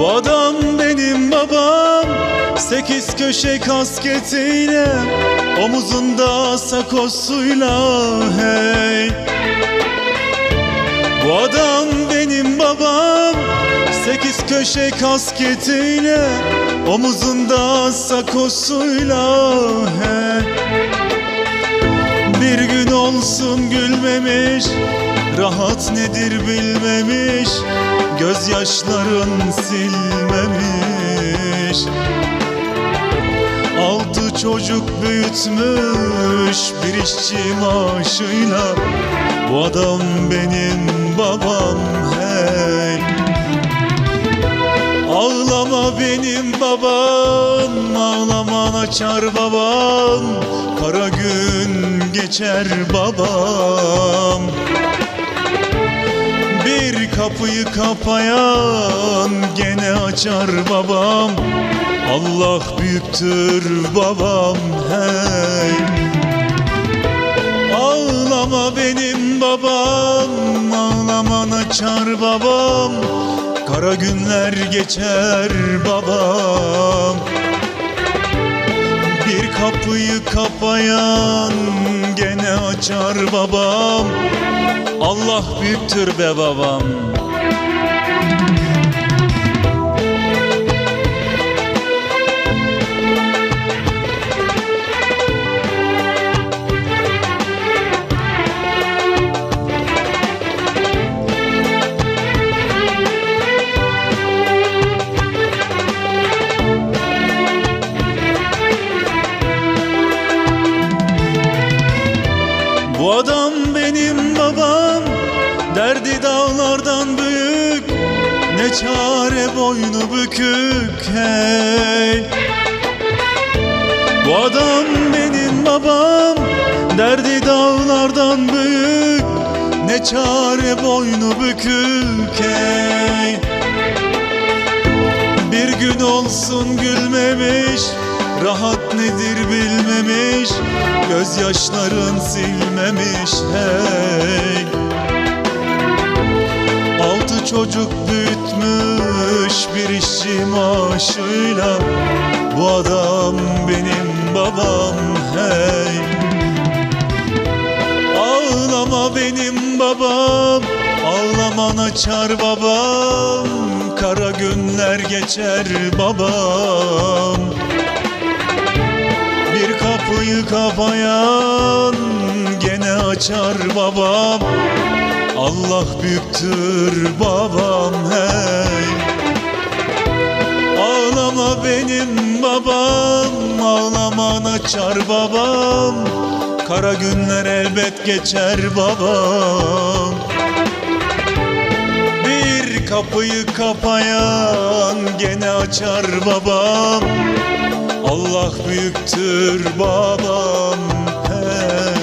Bu adam benim babam. Sekiz köşe kasketiyle Omuzunda sakosuyla hey. Bu adam benim babam. Sekiz köşe kasketiyle Omuzunda sakosuyla hey. Bir gün olsun gülmemiş Rahat nedir bilmemiş Gözyaşların silmemiş. Altı çocuk büyütmüş Bir işçi maaşıyla. Bu adam benim babam hey. Ağlama benim babam, ağlaman açar babam. Kara gün geçer babam kapıyı kapayan gene açar babam. Allah büyüktür babam hey. Ağlama benim babam, ağlaman açar babam. Kara günler geçer babam. Bir kapıyı kapayan açar babam. Allah büyüktür be babam benim babam. Derdi dağlardan büyük Ne çare boynu bükük hey. Bu adam benim babam Derdi dağlardan büyük Ne çare boynu bükük hey. Bir gün olsun gülmemiş Rahat nedir bilmemiş Gözyaşların silmemiş hey. Altı çocuk büyütmüş bir işçi maaşıyla Bu adam benim babam hey. Ağlama benim babam Ağlaman açar babam Kara günler geçer babam kapıyı kapayan Gene açar babam. Allah büyüktür babam hey. Ağlama benim babam Ağlaman açar babam. Kara günler elbet geçer babam. Bir kapıyı kapayan gene açar babam Allah büyüktür babam hey